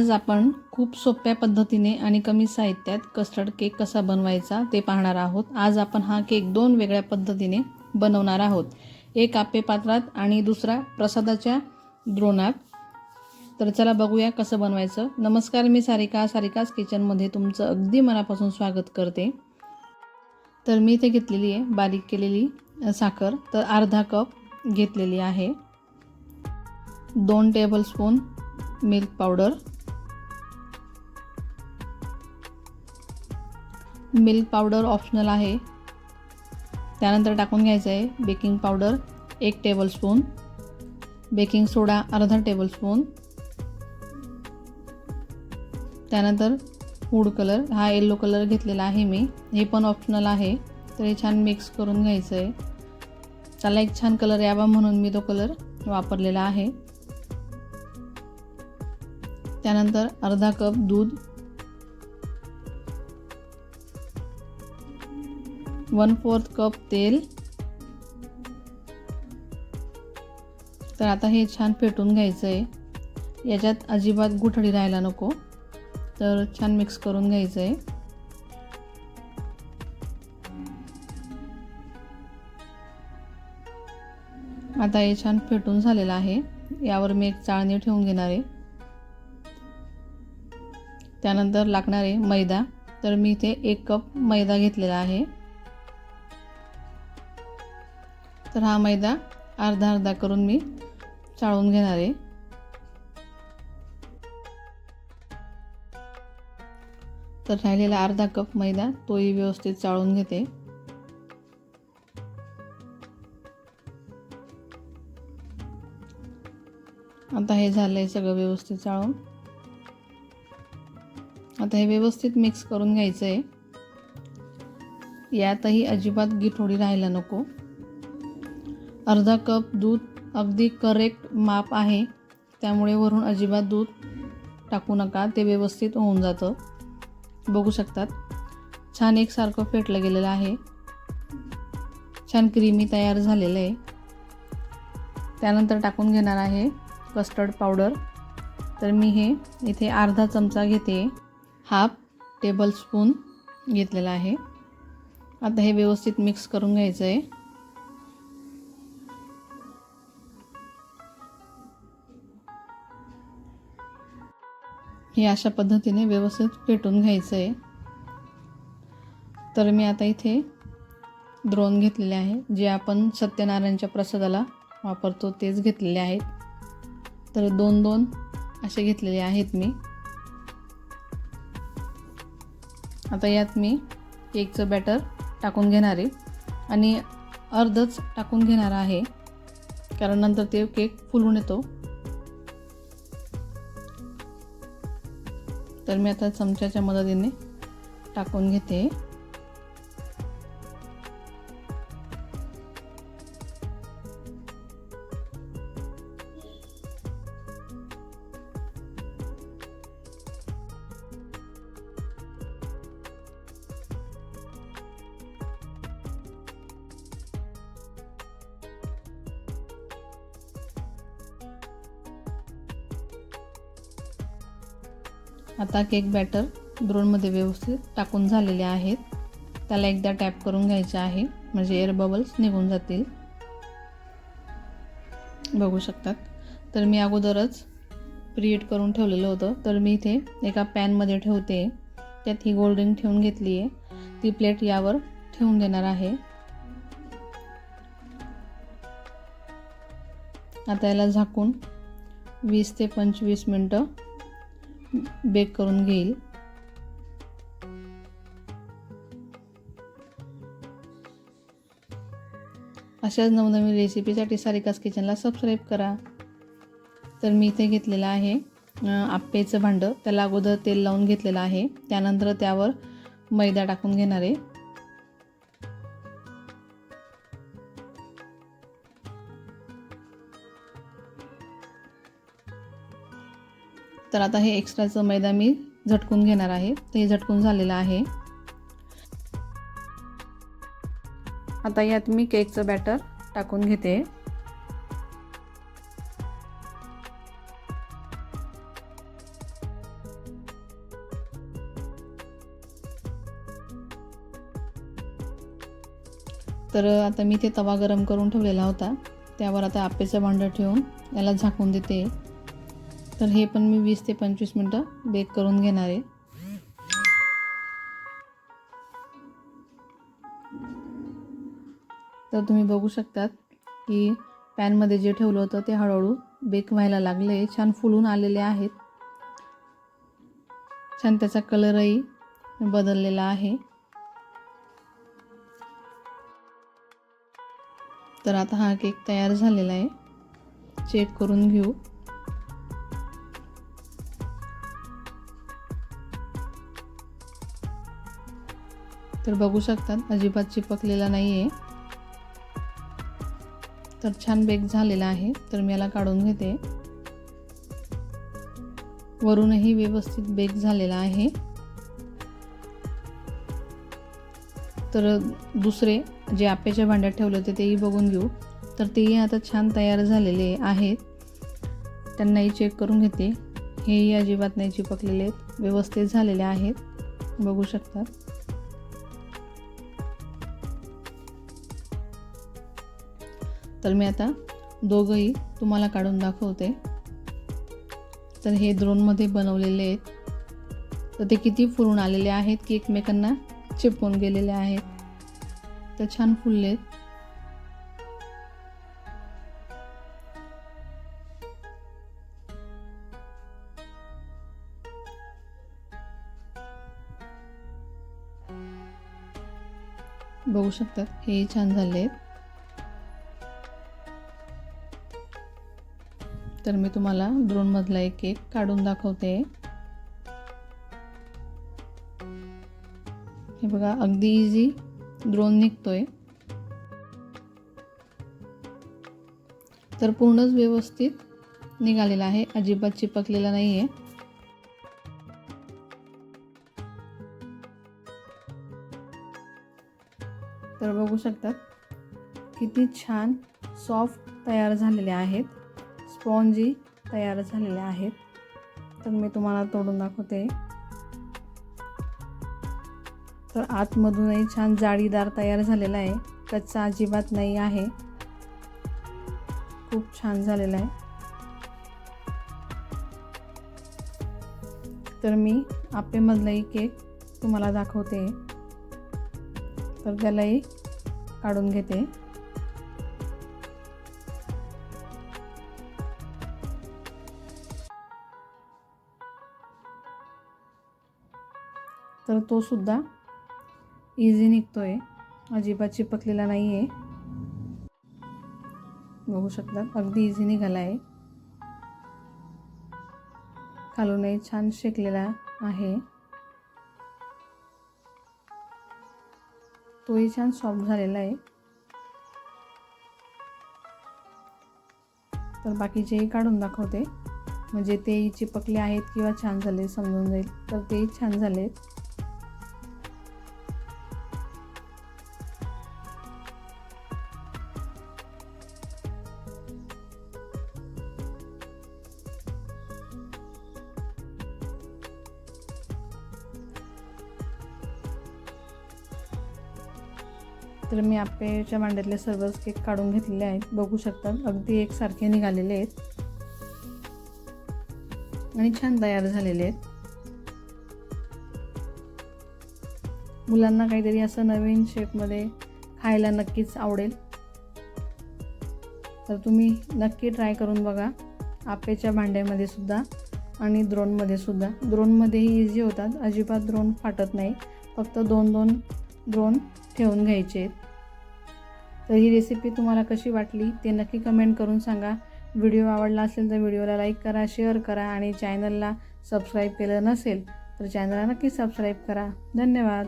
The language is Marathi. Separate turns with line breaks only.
आज आपण खूप सोप्या पद्धतीने आणि कमी साहित्यात कस्टर्ड केक कसा बनवायचा ते पाहणार आहोत. आज आपण हा केक दोन वेगळ्या पद्धतीने बनवणार आहोत. एक आपे पात्रात आणि दुसरा प्रसादाच्या द्रोणात. तर चला बघूया कसं बनवायचं. नमस्कार मी सारिका. सारिकाच किचनमध्ये तुमचं अगदी मनापासून स्वागत करते. तर मी इथे घेतलेली आहे बारीक केलेली साखर. तर अर्धा कप घेतलेली आहे. दोन tablespoon milk powder milk powder optional आहे. त्यानंतर टाकून घ्यायचं आहे बेकिंग पावडर एक टेबलस्पून बेकिंग सोडा अर्धा टेबलस्पून त्यानंतर फूड कलर हा येल्लो कलर घेतलेला आहे मी. हे पण ऑप्शनल आहे. तर हे छान मिक्स करून घ्यायचं आहे त्याला एक छान कलर यावा म्हणून मी तो कलर वापरलेला आहे. त्यानंतर अर्धा कप दूध वन फोर्थ कप तेल. तर आता हे छान फेटून घ्यायचं आहे याच्यात अजिबात गुठळी राहायला नको. तर छान मिक्स करून घ्यायचं आहे आता हे छान फेटून झालेलं आहे. यावर मी एक चाळणी ठेवून घेणार आहे. त्यानंतर लागणार आहे मैदा. तर मी इथे एक कप मैदा घेतलेला आहे. तर हा मैदा अर्धा अर्धा करून मी चाळून घेणार आहे. तर राहिलेला अर्धा कप मैदा तोही व्यवस्थित चाळून घेते. आता हे झालं आहे सगळं व्यवस्थित चाळून. आता हे व्यवस्थित मिक्स करून घ्यायचं आहे यातही अजिबात गिठोडी राहायला नको. अर्धा कप दूध अगदी करेक्ट माप आहे. त्यामुळे वरून अजिबात दूध टाकू नका. ते व्यवस्थित होऊन जातं. बघू शकतात. छान एकसारखं फेटलं गेलेलं आहे. छान क्रीमी तयार झालेलं आहे. त्यानंतर टाकून घेणार आहे कस्टर्ड पावडर तर मी हे इथे अर्धा चमचा घेते. हाफ टेबलस्पून घेतलेला आहे. आता हे व्यवस्थित मिक्स करून घ्यायचं आहे. हे अशा पद्धतीने व्यवस्थित पेटून घ्यायचं आहे तर मी आता इथे द्रोण घेतलेले आहे जे आपण सत्यनारायणच्या प्रसादाला वापरतो तेच घेतलेले आहेत. तर दोन दोन असे घेतलेले आहेत मी. आता यात मी केकचं बॅटर टाकून घेणार आहे आणि अर्धच टाकून घेणार आहे कारण नंतर ते केक फुलून येतो. तर मी आता चमच्याच्या मदतीने टाकून घेते. आता केक बॅटर द्रोणमध्ये व्यवस्थित टाकून झालेले आहेत. त्याला एकदा टॅप करून घ्यायचे आहे. म्हणजे एअर बबल्स निघून जातील. बघू शकतात. तर मी अगोदरच प्रीहीट करून ठेवलेलं होतं. तर मी इथे एका पॅनमध्ये ठेवते. त्यात ही गोल्डिंग ठेवून घेतली आहे. ती प्लेट यावर ठेवून देणार आहे. आता याला झाकून वीस ते पंचवीस मिनटं बेक करून घेईल. अशाच नवनवीन रेसिपीसाठी सारिकास किचनला सबस्क्राईब करा. तर मी इथे घेतलेलं आहे आप्पेचं भांडं. त्याला अगोदर तेल लावून घेतलेलं आहे. त्यानंतर त्यावर मैदा टाकून घेणार आहे. तर आता हे एक्स्ट्राचं मैदा मी झटकून घेणार आहे. तर हे झटकून झालेलं आहे. आता यात मी केकचं बॅटर टाकून घेते. तर आता मी ते तवा गरम करून ठेवलेला होता. त्यावर आता आपेचं भांडं ठेवून याला झाकून देते. तर हे पण मी वीस ते पंचवीस मिनटं बेक करून घेणार आहे. तर तुम्ही बघू शकतात की पॅनमध्ये जे ठेवलं होतं ते हळूहळू बेक व्हायला लागले. छान फुलून आलेले आहेत. छान त्याचा कलरही बदललेला आहे. तर आता हा केक तयार झालेला आहे. चेक करून घेऊ. तर बघू शकतात अजिबात चिपकलेला नाही आहे तर छान बेक झालेला आहे तर मी याला काढून घेते. वरूनही व्यवस्थित बेक झालेला आहे. तर दुसरे जे आप्याच्या भांड्यात ठेवले होते तेही बघून घेऊ. तर तेही आता छान तयार झालेले आहेत. त्यांनाही चेक करून घेते. हेही अजिबात नाही चिपकलेले व्यवस्थित झालेले आहेत. बघू शकतात. तर मी आता दोघंही तुम्हाला काढून दाखवते. तर हे द्रोणमध्ये बनवलेले आहेत. तर ते किती फुलून आलेले आहेत की एकमेकांना चिपकून गेलेले आहेत. तर छान फुलले आहेत. बघू शकतात हेही छान झाले आहेत. तर मी तुम्हाला ड्रोनमधला एक केक काढून दाखवते. हे बघा अगदी इझी ड्रोन निघतोय. तर पूर्णच व्यवस्थित निघालेला आहे अजिबात चिपकलेला नाही आहे तर बघू शकतात किती छान सॉफ्ट तयार झालेले आहेत. स्पॉन्जी तयार झालेल्या आहेत. तर मी तुम्हाला तोडून दाखवते. तर आतमधूनही छान जाळीदार तयार झालेला आहे. कच्चा अजिबात नाही आहे. खूप छान झालेला आहे. तर मी आपेमधलाही केक तुम्हाला दाखवते. तर त्यालाही काढून घेते. तर तो सुद्धा इझी निघतोय. अजिबात चिपकलेला नाही आहे बघू शकतात अगदी इझी निघाला आहे खालूनही छान शेकलेला आहे. तोही छान सॉफ्ट झालेला आहे. तर बाकीचेही काढून दाखवते. म्हणजे तेही चिपकले आहेत किंवा छान झाले समजून जाईल. तर तेही छान झाले तर मी आपेच्या मांड्यातले सर्वच केक काढून घेतलेले आहेत. बघू शकतात अगदी एकसारखे निघालेले आहेत. आणि छान तयार झालेले आहेत. मुलांना काहीतरी असं नवीन शेपमध्ये खायला नक्कीच आवडेल. तर तुम्ही नक्की ट्राय करून बघा. आपेच्या भांड्यामध्ये सुद्धा आणि द्रोणमध्ये सुद्धा. द्रोणमध्येही इझी होतात. अजिबात द्रोण फाटत नाही. फक्त दोन दोन द्रोण ठेवून घ्यायचे. तर ही रेसिपी तुम्हाला कशी वाटली ते नक्की कमेंट करून सांगा. व्हिडिओ आवडला असेल तर व्हिडिओला लाईक करा शेअर करा आणि चॅनलला सबस्क्राईब केलं नसेल तर चॅनलला नक्की सबस्क्राईब करा. धन्यवाद.